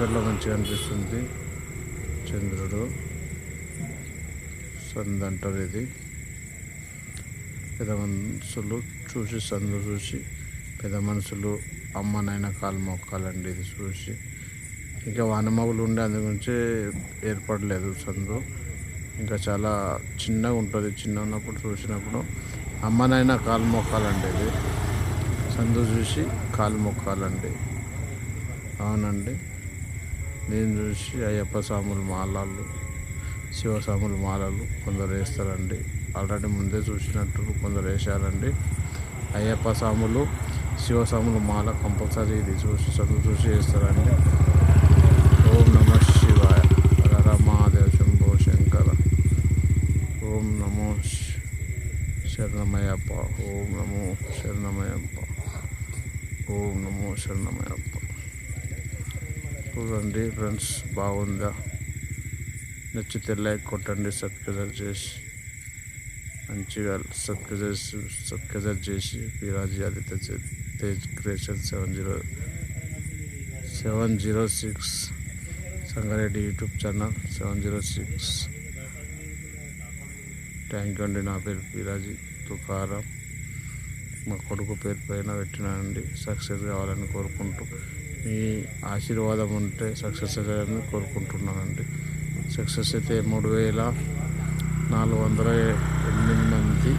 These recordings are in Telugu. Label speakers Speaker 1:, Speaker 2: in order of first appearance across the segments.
Speaker 1: దగ్గరలో మంచిగా అనిపిస్తుంది. చంద్రుడు సంద్ అంటారు ఇది. పెద్ద మనుషులు చూసి సందు చూసి పెద్ద మనుషులు అమ్మనైనా కాలు మొక్కాలండి ఇది చూసి. ఇంకా వానమగులు ఉండే అందు గురించి ఏర్పడలేదు సందు. ఇంకా చాలా చిన్నగా ఉంటుంది. చిన్న ఉన్నప్పుడు చూసినప్పుడు అమ్మనైనా కాలు మొక్కాలండి ఇది. సందు చూసి కాలు మొక్కాలండి. అవునండి. నేను చూసి అయ్యప్ప స్వాములు మాలలు శివస్వాములు మాలలు కొందరు వేస్తారండి. ఆల్రెడీ ముందే చూసినట్టు కొందరు వేసారండి అయ్యప్ప స్వాములు శివస్వాములు మాల కంపల్సరీ ఇది చూసి చదువు చూసి వేస్తారండి. ఓం నమ శివాయ. హర శంభో శంకర. ఓం నమో శరణమయ్యప్ప. ఓం నమో శరణమయ్యప్ప. ఓం నమో శరణమయ్యప్ప. చూడండి ఫ్రెండ్స్ బాగుందా? నచ్చితే లైక్ కొట్టండి సబ్స్క్రైబ్ చేసి మంచిగా సబ్స్క్రైబ్ సబ్స్క్రైబ్ చేసి విరాజీ Aditya Tej creation seven zero seven zero six Sangareddy YouTube channel seven zero six. Thank you అండి. నా పేరు విరాజీ తుకారం. మా కొడుకు పేరు పైన పెట్టినానండి సక్సెస్ కావాలని కోరుకుంటూ మీ ఆశీర్వాదం ఉంటే సక్సెస్ అయ్యాలని కోరుకుంటున్నానండి. సక్సెస్ అయితే మూడు వేల నాలుగు వందల ఎనిమిది మంది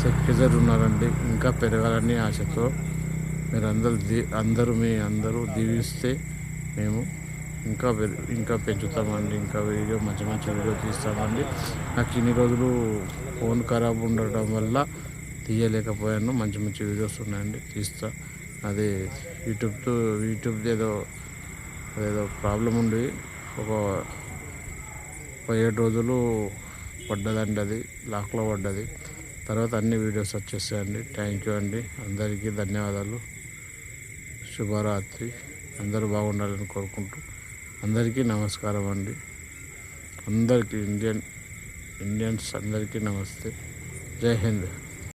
Speaker 1: సక్సెసర్ ఉన్నారండి. ఇంకా పెరగాలని ఆశతో మీరందరూ దీ అందరూ మీ అందరూ దీవిస్తే మేము ఇంకా పె- ఇంకా పెంచుతామండి. ఇంకా వీడియో మంచి మంచి వీడియో తీస్తామండి. నాకు ఇన్ని రోజులు ఫోన్ ఖరాబ్ ఉండడం వల్ల తీయలేకపోయాను. మంచి మంచి వీడియోస్ ఉన్నాయండి. తీస్తా అది యూట్యూబ్తో యూట్యూబ్ ఏదో ఏదో ప్రాబ్లం ఉండి ఒక ఒక ఏడు రోజులు పడ్డదండి అది లాక్లో పడ్డది. తర్వాత అన్ని వీడియోస్ వచ్చేసాయండి. థ్యాంక్ యూ అండి. అందరికీ ధన్యవాదాలు. శుభరాత్రి. అందరూ బాగుండాలని కోరుకుంటూ అందరికీ నమస్కారం అండి. అందరికీ ఇండియన్ ఇండియన్స్ అందరికీ నమస్తే. జై హింద్.